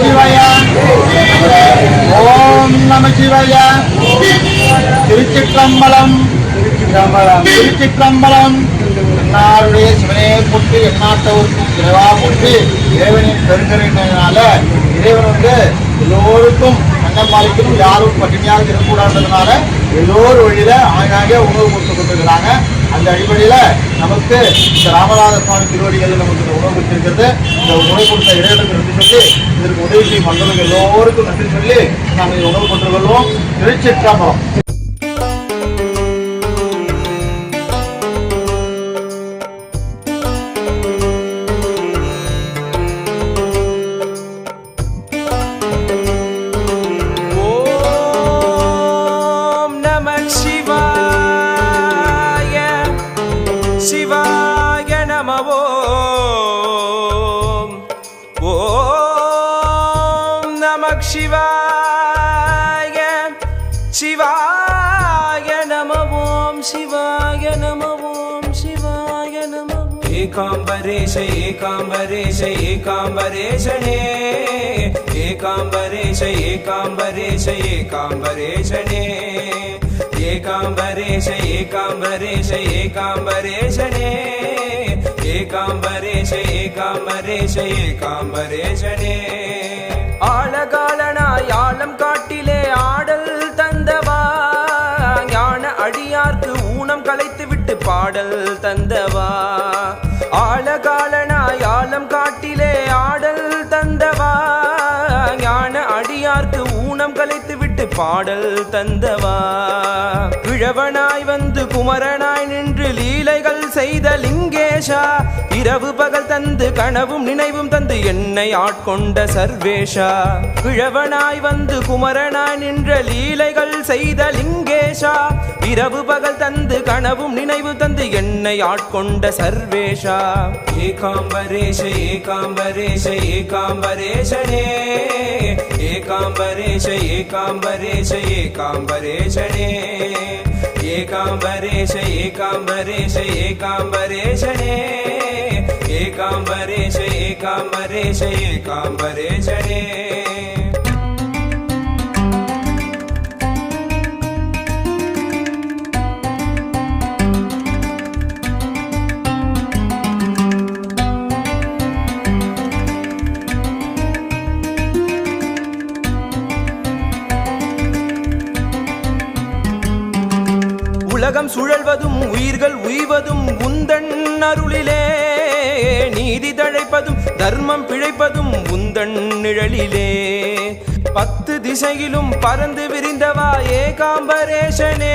சிவாய ஓம் நம சிவாய திருச்சிற்றம்பலம். திருச்சிற்றம்பலம். திருச்சிற்றம்பலம் என்னாருடைய சிவனே போட்டு எண்ணாட்டவருக்கும் இறைவா போட்டு இறைவனின் பெருங்கரினால இறைவன் வந்து எல்லோருக்கும் தங்கம் யாரும் பட்டினியாக இருக்கக்கூடாதுன்றதுனால எல்லோரும் வழியில ஆங்காங்கே உணவு கொடுத்து கொண்டிருக்கிறாங்க. அந்த அடிப்படையில் நமக்கு இந்த ராமநாத சுவாமி திருவடிகள் நமக்கு இந்த உணவு கொடுத்திருக்கிறது இந்த உணவு கொடுத்த இறைவனுக்கு நன்றி சொல்லி இதற்கு உதவி செய்யும் மக்களுக்கு எல்லோருக்கும் நன்றி சொல்லி நாங்கள் இந்த உணவு கொள்வோம். திருச்சிற்றம்பலம். சிவாய சிவாய நம ஓம் சிவாய நம ஓம் சிவாய நம ஏகாம்பரேஷ ஏகாம்பரேஷ ஏகாம்பரேஷனே. ஏகாம்பரேஷ ஏகாம்பரேஷ ஏகாம்பரேஷனே. ஏகாம்பரேஷ ஏகாம்பரேஷ ஏகாம்பரேஷனே. ஏகாம்பரேஷ ஏகாம்பரேஷ ஏகாம்பரேஷனே. விட்டு பாடல் தந்தவா? ஆழகாலனாய் ஆழம் காட்டி பாடல் தந்தவா? கிழவனாய் வந்து குமரனாய் நின்று லீலைகள் செய்த லிங்கேஷா? இரவு பகல் தந்து கனவும் நினைவும் தந்து என்னை ஆட்கொண்ட சர்வேஷா? கிழவனாய் வந்து குமரனாய் நின்ற லீலைகள் செய்த லிங்கேஷா? இரவு பகல் தந்து கனவும் நினைவு தந்து என்னை ஆட்கொண்ட சர்வேஷா? ஏகாம்பரேஷ ஏகாம்பரேஷ ஏகாம்பரேஷனே ஏகாம்பரேஷ ஏகாம்பரேஷ ஏகாம்பரேஷனே ஏகாம்பரேஷ ஏகாம்பரேஷ ஏகாம்பரேஷனே ஏகாம்பரேஷ ஏகாம்பரேஷ ஏகாம்பரேஷனே உலகம் சுழல்வதும் உயிர்கள் உய்வதும் உந்தன் அருளிலே. நீதி தழைப்பதும் தர்மம் பிழைப்பதும் உந்தன் நிழலிலே. பத்து திசையிலும் பறந்து விரிந்தவா ஏகாம்பரேஷனே.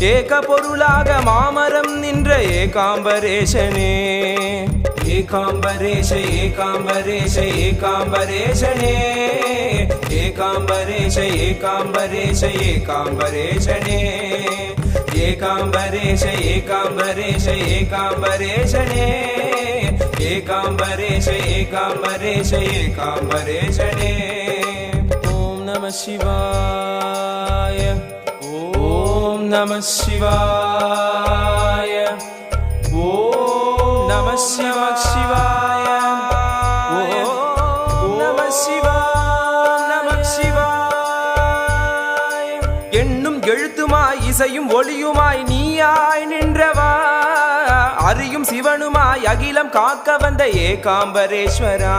ஏக பொருளாக மாமரம் நின்ற ஏகாம்பரேஷனே. ஏகாம்பரேஷ ஏகாம்பரேஷ ஏகாம்பரேஷனே. ஏகாம்பரேஷ ஏகாம்பரேஷ ஏகாம்பரேஷனே. ஏகாம்பரேஷ ஏகாம்பரேஷ ஏகாம்பரேஷனே. ஏகாம்பரேஷ ஏகாம்பரேஷ ஏகாம்பரேஷனே. ஓம் நம சிவாய. ஓம் நம சிவாய. ஓம் நம சிவ சிவாய. ஓம் நம சிவாய நம சிவாய. எண்ணும் எழுத்துமாய் இசையும் ஒளியுமாய் நீயாய் நின்றவா? அறியும் சிவனுமாய் அகிலம் காக்க வந்த ஏகாம்பரேஸ்வரா?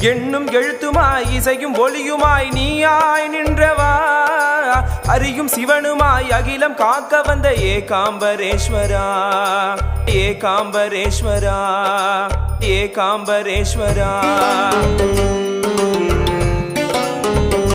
எண்ணும் எழுத்துமாய் இசையும் ஒளியுமாய் நீயாய் நின்றவா? அறியும் சிவனுமாய் அகிலம் காக்க வந்த ஏகாம்பரேஸ்வரா? ஏகாம்பரேஸ்வரா? ஏகாம்பரேஸ்வரா?